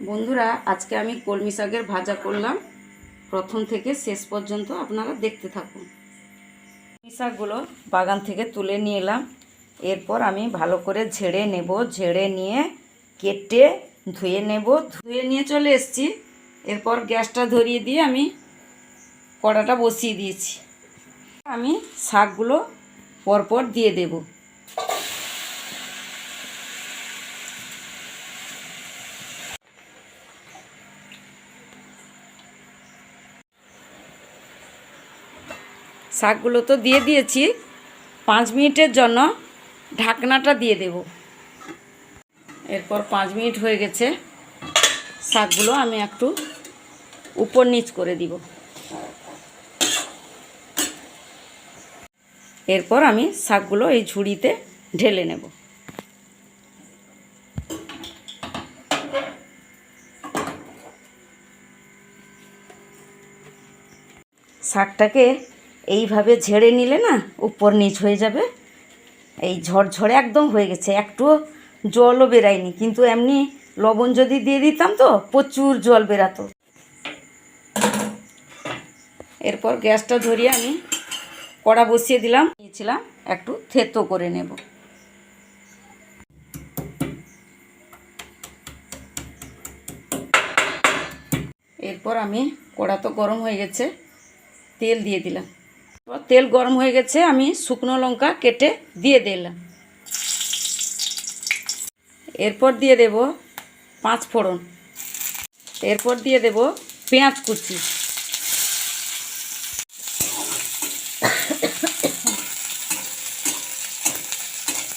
বন্ধুরা, আজকে আমি কলমি শাকের ভাজা করলাম। প্রথম থেকে শেষ পর্যন্ত আপনারা দেখতে থাকুন। কলমি শাকগুলো বাগান থেকে তুলে নিয়ে এলাম। এরপর আমি ভালো করে ঝেড়ে নেব। ঝেড়ে নিয়ে কেটে ধুয়ে নেব। ধুয়ে নিয়ে চলে এসেছি। এরপর গ্যাসটা ধরিয়ে দিয়ে আমি কড়াটা বসিয়ে দিয়েছি। আমি শাকগুলো পরপর দিয়ে দেবো। শাকগুলো তো দিয়ে দিয়েছি। পাঁচ মিনিটের জন্য ঢাকনাটা দিয়ে দেব। এরপর পাঁচ মিনিট হয়ে গেছে। শাকগুলো আমি একটু উপর নিচ করে দিব। এরপর আমি শাকগুলো এই ঝুড়িতে ঢেলে নেব। শাকটাকে এইভাবে ঝেড়ে নিলে না উপর নিচ হয়ে যাবে। এই ঝরঝরে একদম হয়ে গেছে, একটুও জলও বেরায়নি। কিন্তু এমনি লবণ যদি দিয়ে দিতাম তো প্রচুর জল বেরাতো। এরপর গ্যাসটা ধরিয়ে আমি কড়া বসিয়ে দিলাম, নিয়েছিলাম একটু থেতো করে নেব। এরপর আমি কড়া তো গরম হয়ে গেছে, তেল দিয়ে দিলাম। তেল গরম হয়ে গেছে, আমি শুকনো লঙ্কা কেটে দিয়ে দিলাম। এরপর দিয়ে দেব পাঁচ ফোড়ন। এরপর দিয়ে দেব পেঁয়াজ কুচি।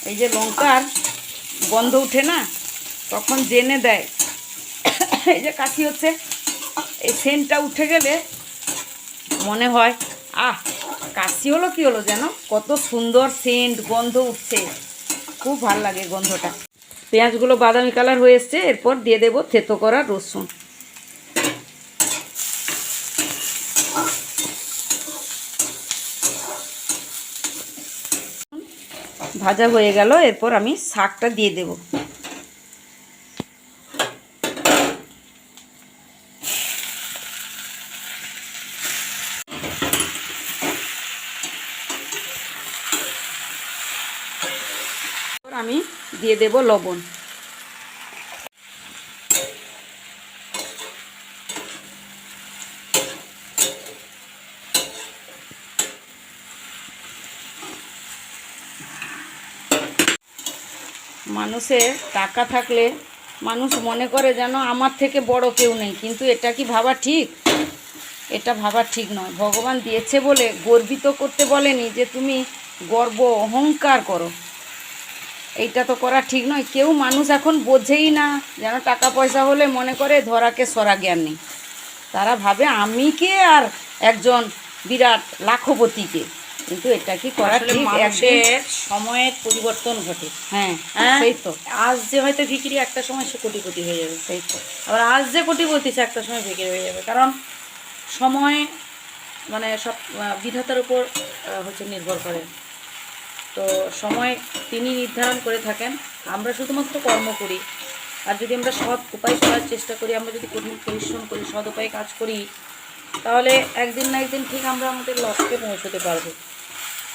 এই যে লঙ্কার গন্ধ উঠে না, তখন জেনে দেয়। এই যে কাশি হচ্ছে, এই সেন্টটা উঠে গেলে মনে হয়, আহ কাশি হলো কি হলো যেন কত সুন্দর সেন্ট গন্ধ উঠছে। খুব ভালো লাগে গন্ধটা। পেঁয়াজগুলো বাদামি কালার হয়ে এসছে, এরপর দিয়ে দেবো থেতো করা রসুন। ভাজা হয়ে গেল, এরপর আমি শাকটা দিয়ে দেব। আমি দিয়ে দেব লবণ। মানুষের টাকা থাকলে মানুষ মনে করে যেন আমার থেকে বড় কেউ নেই, কিন্তু এটা কি ভাবা ঠিক? এটা ভাবা ঠিক নয়। ভগবান দিয়েছে বলে গর্বিত করতে বলেনি যে তুমি গর্ব অহংকার করো। এইটা তো করা ঠিক নয়। কেউ মানুষ এখন বোঝেই না যেন টাকা পয়সা হলে মনে করে ধরাকে সরা জ্ঞান নেই। তারা ভাবে আমি কে আর একজন বিরাট লাখপতিকে কিন্তু এটা কি করা ঠিক? মানুষের সময়ের পরিবর্তন ঘটে। হ্যাঁ হ্যাঁ? সেই তো। আজ যে হয়তো ভিকিরি একটা সময় সে কোটিপতি হয়ে যাবে। সেই তো। আবার আজ যে কোটিপতি সে একটা সময় ভিকিরি হয়ে যাবে। কারণ সময় মানে সব বিধাতার উপর হচ্ছে নির্ভর করে। তো সময় তিনি নির্ধারণ করে থাকেন। আমরা শুধুমাত্র কর্ম করি। আর যদি আমরা সৎ উপায় করার চেষ্টা করি আমরা যদি কঠিন পরিশ্রম করি সৎ উপায়ে কাজ করি তাহলে একদিন না একদিন ঠিক আমরা আমাদের লক্ষ্যে পৌঁছতে পারব।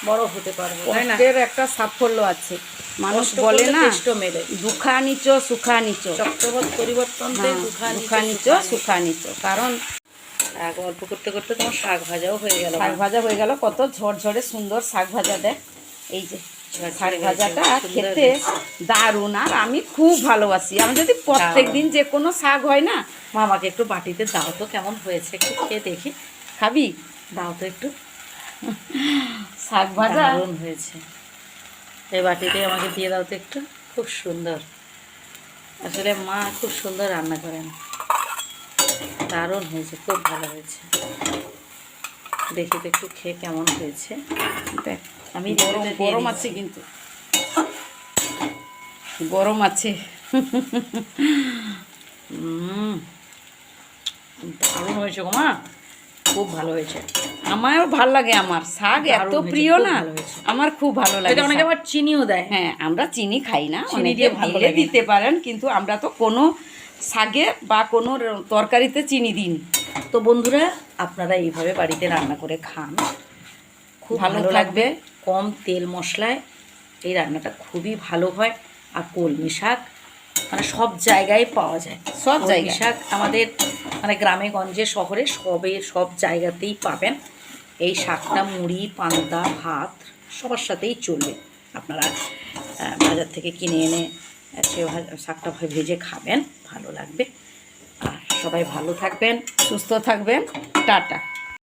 বড় হতে পারব কষ্টের একটা সাফল্য আছে। মানুষ বলে না কেষ্ট মেলে। দুঃখা নিচ সুখা নিচ চক্রবত পরিবর্তনতে হ্যাঁ, দুঃখা নিচ সুখা নিচ কারণ গল্প করতে করতে তোমার শাক ভাজাও হয়ে গেল। শাক ভাজা হয়ে গেল। কত ঝরঝরে সুন্দর শাক ভাজা দেয় এই যে শাক ভাজাটা খেতে দারুণ আর আমি খুব ভালোবাসি। আমি যদি প্রত্যেক দিন যে কোনো শাক হয় না মামাকে একটু বাটিতে দাও তো কেমন হয়েছে একটু খেয়ে দেখি। খাবি? দাও তো একটু। শাক ভাজা। দারুণ হয়েছে। এই বাটিতে আমাকে দিয়ে দাও তো একটু খুব সুন্দর। আসলে মা খুব সুন্দর রান্না করেন। দারুণ হয়েছে খুব ভালো হয়েছে। দেখি একটু খেয়ে কেমন হয়েছে। দেখ আমি গরম গরম আছে কিন্তু। গরম আছে। দারুণ হয়েছে গো মা। খুব ভালো হয়েছে। আমারও ভালো লাগে আমার। শাক এত প্রিয় না আমার খুব ভালো লাগে অনেকে। আবার চিনিও দেয়। হ্যাঁ আমরা চিনি খাই না চিনি দিয়ে ভালো। দিতে পারেন কিন্তু আমরা তো কোনো শাগে বা কোনো তরকারিতে চিনি দিন। তো বন্ধুরা আপনারা এইভাবে বাড়িতে রান্না করে খান। খুব ভালো লাগবে। কম তেল মশলায় এই রান্নাটা খুবই ভালো হয়। আর কলমি শাক মানে সব জায়গায় পাওয়া যায়। সব জায়গায়। শাক। আমাদের মানে গ্রামে গঞ্জে শহরে সবে সব জায়গাতেই পাবেন। এই শাকটা মুড়ি পান্তা ভাত সবার সাথেই চলবে। আপনারা বাজার থেকে কিনে এনে সে শাকটা ভেজে খাবেন ভালো লাগবে। আর সবাই ভালো থাকবেন সুস্থ থাকবেন। টাটা।